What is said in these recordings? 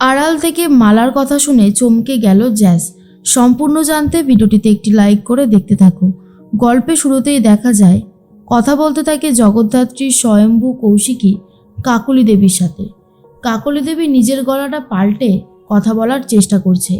আড়াল থেকে মালার কথা শুনে চমকে গেল জ্যাস সম্পূর্ণ জানতে ভিডিওটিতে একটি লাইক করে দেখতে থাকো। গল্পে শুরুতেই দেখা যায়, কথা বলতে থাকে জগদ্ধাত্রী স্বয়ম্ভু কৌশিকী কাকলি দেবীর সাথে। কাকলি দেবী নিজের গলাটা পাল্টে কথা বলার চেষ্টা করছে,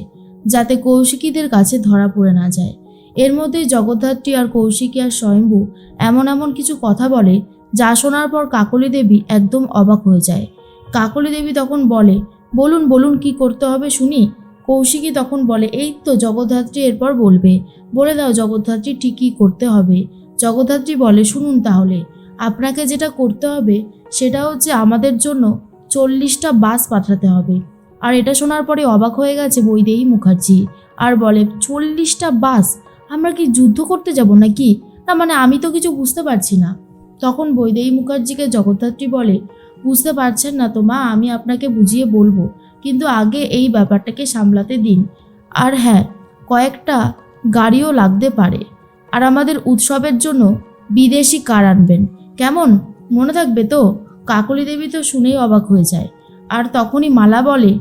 যাতে কৌশিকীদের কাছে ধরা পড়ে না যায়। এর মধ্যেই জগদ্ধাত্রী আর কৌশিকী আর স্বয়ম্ভু এমন এমন কিছু কথা বলে, যা শোনার পর কাকলি দেবী একদম অবাক হয়ে যায়। কাকলি দেবী তখন বলে বলুন বলুন কি করতে হবে শুনি। কৌশিকী তখন বলে, এই তো জগদ্ধাত্রী এরপর বলবে। বলে দাও জগদ্ধাত্রী ঠিকই করতে হবে। জগদ্ধাত্রী বলে, শুনুন তাহলে, আপনাকে যেটা করতে হবে সেটা হচ্ছে আমাদের জন্য চল্লিশটা বাস পাঠাতে হবে। আর এটা শোনার পরে অবাক হয়ে গেছে বৈদেহী মুখার্জি। আর বলে, চল্লিশটা বাস? আমরা কি যুদ্ধ করতে যাব নাকি? না মানে আমি তো কিছু বুঝতে পারছি না। তখন বৈদেহী মুখার্জিকে জগদ্ধাত্রী বলে বুঝতে পারছেন না তো মা, আমি আপনাকে বুঝিয়ে বলব। কিন্তু আগে এই ব্যাপারটাকে সামলাতে দিন। আর হ্যাঁ কয়েকটা গাড়িও লাগতে পারে। আর আমাদের উৎসবের জন্য বিদেশি কার আনবেন। কেমন? মনে থাকবে তো? কাকলি দেবী তো শুনেই অবাক হয়ে যায়। আর তখনই মালা বলে,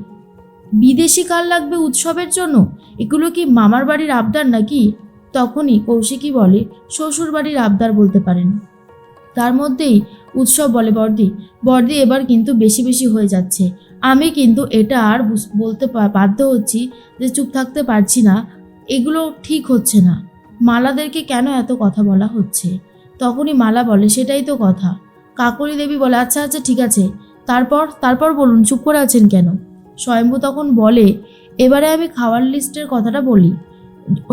বিদেশি কার লাগবে উৎসবের জন্য? এগুলো কি মামার বাড়ির আবদার নাকি? তখনই কৌশিকী বলে শ্বশুর বাড়ির আবদার বলতে পারেন। তার মধ্যেই উৎসব বলে বর্দি। বর্দি এবার কিন্তু বেশি বেশি হয়ে যাচ্ছে। আমি কিন্তু এটা আর বলতে বাধ্য হচ্ছি যে চুপ থাকতে পারছি না। এগুলো ঠিক হচ্ছে না। মালাদেরকে কেন এত কথা বলা হচ্ছে? তখনই মালা বলে, সেটাই তো কথা। কাকলি দেবী বলে আচ্ছা আচ্ছা ঠিক আছে। তারপর তারপর বলুন, চুপ করে আছেন কেন? স্বয়ম্ভু তখন বলে, এবারে আমি খাওয়ার লিস্টের কথাটা বলি।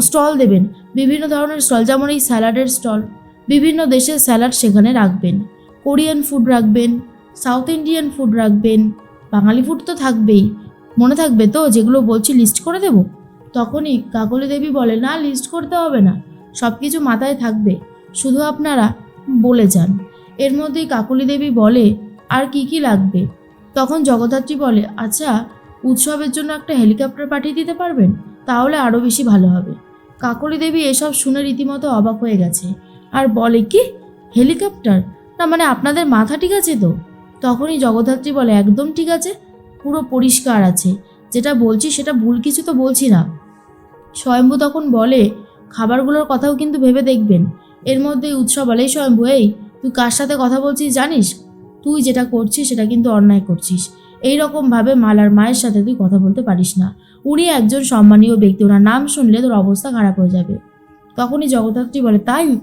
স্টল দেবেন। বিভিন্ন ধরনের স্টল, যেমন এই স্যালাডের স্টল বিভিন্ন দেশের স্যালাড সেখানে রাখবেন। কোরিয়ান ফুড রাখবেন, সাউথ ইন্ডিয়ান ফুড রাখবেন, বাঙালি ফুড তো থাকবেই। মনে থাকবে তো যেগুলো বলছি লিস্ট করে দেব? তখনই কাকলি দেবী বলে, না লিস্ট করতে হবে না। সব কিছু মাথায় থাকবে। শুধু আপনারা বলে যান। এর মধ্যেই কাকলি দেবী বলে, আর কি কি লাগবে? তখন জগদ্ধাত্রী বলে আচ্ছা উৎসবের জন্য একটা হেলিকপ্টার পাঠিয়ে দিতে পারবেন? তাহলে আরও বেশি ভালো হবে। কাকলি দেবী এসব শুনে রীতিমতো অবাক হয়ে গেছে। আর বলে কি? হেলিকপ্টার? না মানে আপনাদের মাথা ঠিক আছে তো? তখনই জগদ্ধাত্রী বলে, একদম ঠিক আছে, পুরো পরিষ্কার আছে। যেটা বলছি সেটা ভুল কিছু তো বলছি না। স্বয়ম্ভু তখন বলে, খাবারগুলোর কথাও কিন্তু ভেবে দেখবেন। এর মধ্যে উৎসব বলে "এই স্বয়ম্ভু, এই, তুই কার সাথে কথা বলছিস জানিস? তুই যেটা করছিস সেটা কিন্তু অন্যায় করছিস। এই রকমভাবে মালার মায়ের সাথে তুই কথা বলতে পারিস না। উনি একজন সম্মানীয় ব্যক্তি, ওনার নাম শুনলে তোর অবস্থা খারাপ হয়ে যাবে। তখনই জগদ্ধাত্রী বলে, তাই?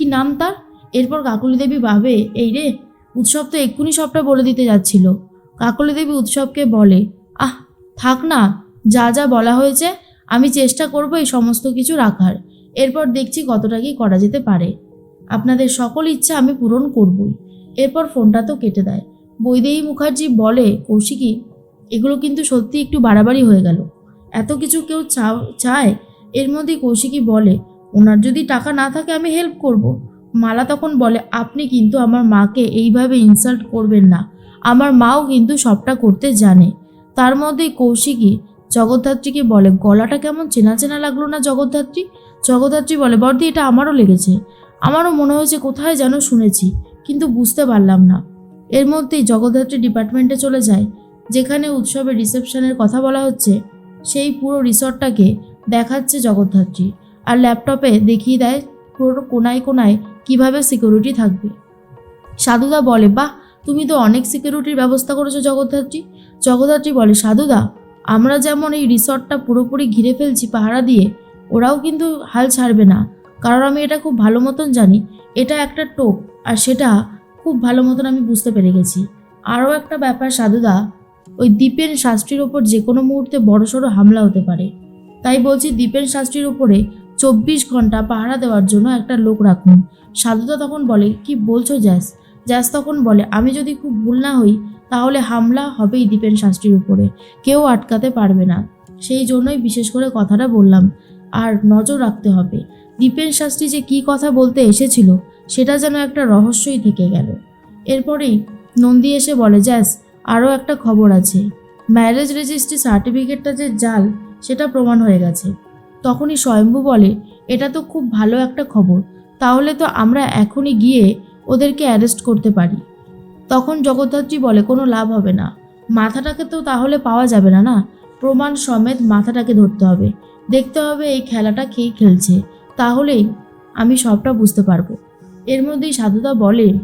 কি নাম তার? এরপর কাকুলি দেবী ভাবে, এই রে, উৎসব তো এক্ষুনি সবটা বলে দিতে যাচ্ছিল কাকলি দেবী উৎসবকে বলে, আহ, থাক না, যা যা বলা হয়েছে, আমি চেষ্টা করব এই সমস্ত কিছু রাখার। এরপর দেখছি কতটা কি করা যেতে পারে। আপনাদের সকল ইচ্ছা আমি পূরণ করবই এরপর ফোনটা তো কেটে দেয়। বৈদেহী মুখার্জি বলে, কৌশিকী, এগুলো কিন্তু সত্যি একটু বাড়াবাড়ি হয়ে গেল। এত কিছু কেউ চায় এর মধ্যে কৌশিকী বলে ওনার যদি টাকা না থাকে আমি হেল্প করব। মালা তখন বলে, আপনি কিন্তু আমার মাকে এইভাবে ইনসাল্ট করবেন না। আমার মাও কিন্তু সবটা করতে জানে। তার মধ্যেই কৌশিকী জগদ্ধাত্রীকে বলে, গলাটা কেমন চেনা চেনা লাগল না জগদ্ধাত্রী? জগদ্ধাত্রী বলে, বর্দি, এটা আমারও লেগেছে। আমারও মনে হয়েছে কোথায় যেন শুনেছি, কিন্তু বুঝতে পারলাম না। এর মধ্যেই জগদ্ধাত্রী ডিপার্টমেন্টে চলে যায়, যেখানে উৎসবের রিসেপশনের কথা বলা হচ্ছে। সেই পুরো রিসর্টটাকে দেখাচ্ছে জগদ্ধাত্রী। আর ল্যাপটপে দেখিয়ে দেয় পুরো কোনায় কোনায় কীভাবে সিকিউরিটি থাকবে। সাধুদা বলে, বাহ, তুমি তো অনেক সিকিউরিটির ব্যবস্থা করেছ জগদ্ধাত্রী। জগদ্ধাত্রী বলে, সাধুদা, আমরা যেমন এই রিসর্টটা পুরোপুরি ঘিরে ফেলছি পাহারা দিয়ে, ওরাও কিন্তু হাল ছাড়বে না। কারণ আমি এটা খুব ভালো মতন জানি, এটা একটা টোপ, আর সেটা খুব ভালো মতন আমি বুঝতে পেরে গেছি। আরও একটা ব্যাপার, সাধুদা, ওই দ্বীপের শাস্ত্রীর ওপর যে কোনো মুহূর্তে বড়সড় হামলা হতে পারে। তাই বলছি দ্বীপের শাস্ত্রীর ওপরে চব্বিশ ঘণ্টা পাহারা দেওয়ার জন্য একটা লোক রাখুন। সাধুদা তখন বলে, কি বলছো জ্যাস? জ্যাস তখন বলে, আমি যদি খুব ভুল না হই, তাহলে হামলা হবেই দীপেন শাস্ত্রীর উপরে। কেউ আটকাতে পারবে না। সেই জন্যই বিশেষ করে কথাটা বললাম, আর নজর রাখতে হবে। দীপেন শাস্ত্রী যে কী কথা বলতে এসেছিল, সেটা যেন একটা রহস্যই থেকে গেল। এরপরেই নন্দী এসে বলে, জ্যাস, আরও একটা খবর আছে। ম্যারেজ রেজিস্ট্রি সার্টিফিকেটটা যে জাল, সেটা প্রমাণ হয়ে গেছে। তখনই স্বয়ম্ভু বলে, এটা তো খুব ভালো একটা খবর। তাহলে তো আমরা এখনই গিয়ে ওদেরকে অ্যারেস্ট করতে পারি। তখন জগদ্ধাত্রী বলে, কোনো লাভ হবে না। মাথাটাকে তো তাহলে পাওয়া যাবে না না? প্রমাণ সমেত মাথাটাকে ধরতে হবে। দেখতে হবে এই খেলাটা কে খেলছে। তাহলেই আমি সবটা বুঝতে পারব। এর মধ্যেই সাধুদা বলে,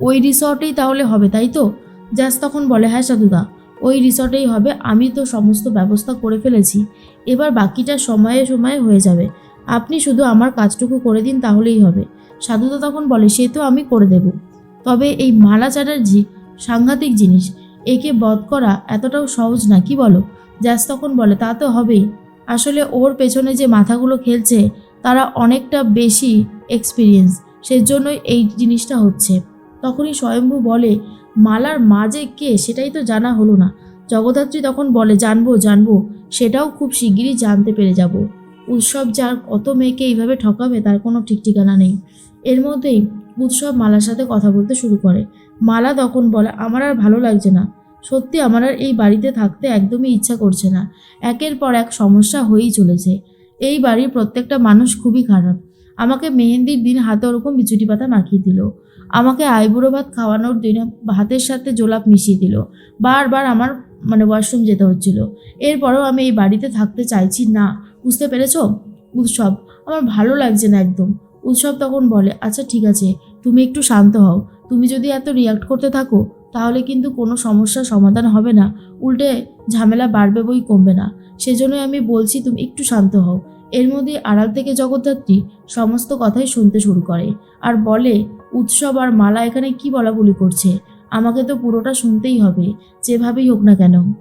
ওই রিসর্টেই তাহলে হবে, তাই তো? জাস তখন বলে হ্যাঁ সাধুদা। ওই রিসর্টেই হবে, আমি তো সমস্ত ব্যবস্থা করে ফেলেছি। এবার বাকিটা সময়ে সময়ে হয়ে যাবে। আপনি শুধু আমার কাজটুকু করে দিন, তাহলেই হবে। সাধুদা তখন বলে, সে তো আমি করে দেব। তবে এই মালা চ্যাটার্জি সাংঘাতিক জিনিস। একে বধ করা এতটাও সহজ না, কি বলো? জ্যাস তখন বলে, তা তো হবেই। আসলে ওর পেছনে যে মাথাগুলো খেলছে, তারা অনেকটা বেশি এক্সপিরিয়েন্স সেজন্যই এই জিনিসটা হচ্ছে। তখনই স্বয়ম্ভু বলে মালার মা যে কে সেটাই তো জানা হলো না। জগদ্ধাত্রী তখন বলে, জানব জানব। সেটাও খুব শিগগিরই জানতে পেরে যাব। উৎসব যার কত মেয়েকে এইভাবে ঠকাবে তার কোনো ঠিক ঠিকানা নেই। এর মধ্যেই উৎসব মালার সাথে কথা বলতে শুরু করে। মালা তখন বলে, আমার আর ভালো লাগছে না। সত্যি আমার আর এই বাড়িতে থাকতে একদমই ইচ্ছা করছে না। একের পর এক সমস্যা হয়েই চলেছে। এই বাড়ির প্রত্যেকটা মানুষ খুবই খারাপ। আমাকে মেহেন্দির দিন হাতে ওরকম বিচুটি পাতা মাখিয়ে দিল। আমাকে আইবুড়ো ভাত খাওয়ানোর দিনে ভাতের সাথে জোলাপ মিশিয়ে দিল। বারবার আমার মানে ওয়াশরুম যেতে হচ্ছিল। এরপরেও আমি এই বাড়িতে থাকতে চাইছি না। বুঝতে পেরেছ? উৎসব। আমার ভালো লাগছে না একদম। উৎসব তখন বলে আচ্ছা ঠিক আছে, তুমি একটু শান্ত হও। তুমি যদি এত রিয়াক্ট করতে থাকো, তাহলে কিন্তু কোনো সমস্যার সমাধান হবে না। উল্টে ঝামেলা বাড়বে বই কমবে না। সেজন্যই আমি বলছি, তুমি একটু শান্ত হও। এর মধ্যে আড়াল থেকে জগদ্ধাত্রী সমস্ত কথাই শুনতে শুরু করে আর বলে, উৎসব আর মালা এখানে কি বলা বলি করছে? আমাকে তো পুরোটা শুনতেই হবে, যেভাবেই হোক না কেন।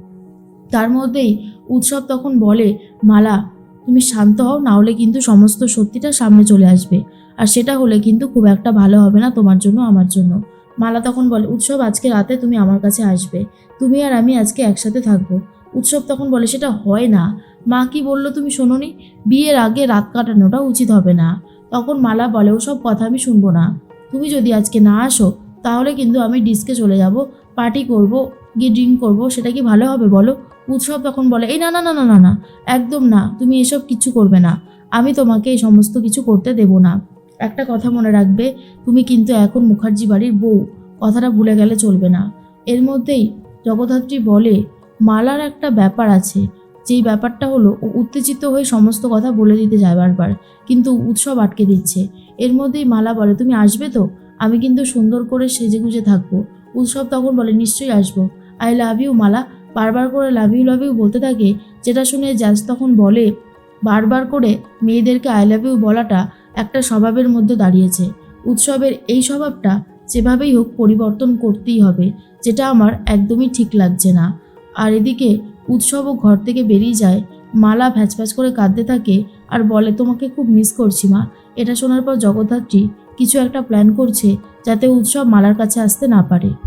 তার মধ্যেই উৎসব তখন বলে, মালা, তুমি শান্ত হও, না হলে কিন্তু সমস্ত সত্যিটা সামনে চলে আসবে। আর সেটা হলে কিন্তু খুব একটা ভালো হবে না তোমার জন্য, আমার জন্য। মালা তখন বলে, উৎসব, আজকে রাতে তুমি আমার কাছে আসবে। তুমি আর আমি আজকে একসাথে থাকব। উৎসব তখন বলে, সেটা হয় না। মা কি বলল তুমি শোনোনি? বিয়ের আগে রাত কাটানোটা উচিত হবে না। তখন মালা বলে, ওসব কথা আমি শুনব না। তুমি যদি আজকে না আসো, তাহলে কিন্তু আমি ডিস্কে চলে যাব, পার্টি করব, গিয়ে ড্রিঙ্ক করব, সেটা কি ভালো হবে বলো? উৎসব তখন বলে, এই না না না না না না, একদম না। তুমি এসব কিছু করবে না। আমি তোমাকে এই সমস্ত কিছু করতে দেব না। একটা কথা মনে রাখবে, তুমি কিন্তু এখন মুখার্জি বাড়ির বউ। কথাটা ভুলে গেলে চলবে না। এর মধ্যেই জগদ্ধাত্রী বলে, মালার একটা ব্যাপার আছে। যেই ব্যাপারটা হলো, ও উত্তেজিত হয়ে সমস্ত কথা বলে দিতে যায় বারবার, কিন্তু উৎসব আটকে দিচ্ছে। এর মধ্যেই মালা বলে, তুমি আসবে তো? আমি কিন্তু সুন্দর করে সেজে গুজে থাকব। উৎসব তখন বলে, নিশ্চয়ই আসব। I love you Mala. বারবার করে লাভ ইউ লাভ ইউ বলতে থাকে, যেটা শুনে জ্যাজ তখন বলে, বারবার করে মেয়েদেরকে আই লাভ ইউ বলাটা একটা স্বভাবের মধ্যে দাঁড়িয়েছে। উৎসবের এই স্বভাবটা যেভাবেই হোক পরিবর্তন করতেই হবে, যেটা আমার একদমই ঠিক লাগছে না। আর এদিকে উৎসবও ঘর থেকে বেরিয়ে যায়, মালা ভ্যাচ ভ্যাচ করে কাঁদতে থাকে আর বলে, তোমাকে খুব মিস করছি মা। এটা শোনার পর জগদ্ধাত্রী কিছু একটা প্ল্যান করছে যাতে উৎসব মালার কাছে আসতে না পারে।